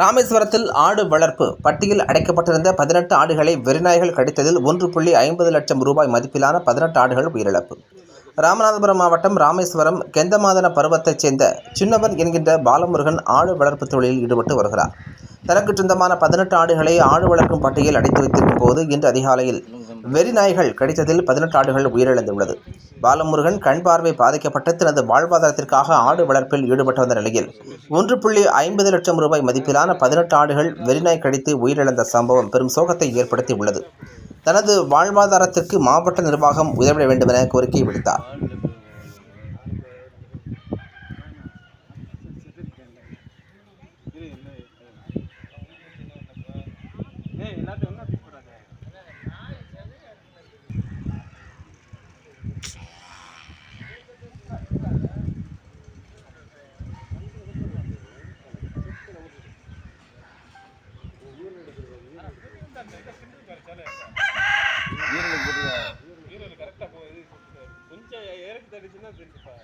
ராமேஸ்வரத்தில் ஆடு வளர்ப்பு பட்டியில் அடைக்கப்பட்டிருந்த பதினெட்டு ஆடுகளை வெறிநாய்கள் கடித்ததில் ஒன்று புள்ளி ஐம்பது லட்சம் ரூபாய் மதிப்பிலான பதினெட்டு ஆடுகள் உயிரிழப்பு. ராமநாதபுரம் மாவட்டம் ராமேஸ்வரம் கெந்தமாதன பருவத்தைச் சேர்ந்த சின்னவன் என்கின்ற பாலமுருகன் ஆடு வளர்ப்பு தொழிலில் ஈடுபட்டு வருகிறார். தனக்கு சொந்தமான பதினெட்டு ஆடுகளை ஆடு வளர்க்கும் பட்டியல் அடைத்து வைத்திருக்கும் போது இன்று அதிகாலையில் வெறிநாய்கள் கடித்ததில் பதினெட்டு ஆடுகள் உயிரிழந்துள்ளது. பாலமுருகன் கண் பார்வை பாதிக்கப்பட்டு தனது வாழ்வாதாரத்திற்காக ஆடு வளர்ப்பில் ஈடுபட்டு வந்த நிலையில் ஒன்று புள்ளி ஐம்பது லட்சம் ரூபாய் மதிப்பிலான பதினெட்டு ஆடுகள் வெறிநாய் கடித்து உயிரிழந்த சம்பவம் பெரும் சோகத்தை ஏற்படுத்தி உள்ளது தனது வாழ்வாதாரத்திற்கு மாவட்ட நிர்வாகம் உதவிட வேண்டும் என கோரிக்கை விடுத்தார். கொஞ்சம் இறக்கி தடிச்சுன்னா தெரிஞ்சுப்பா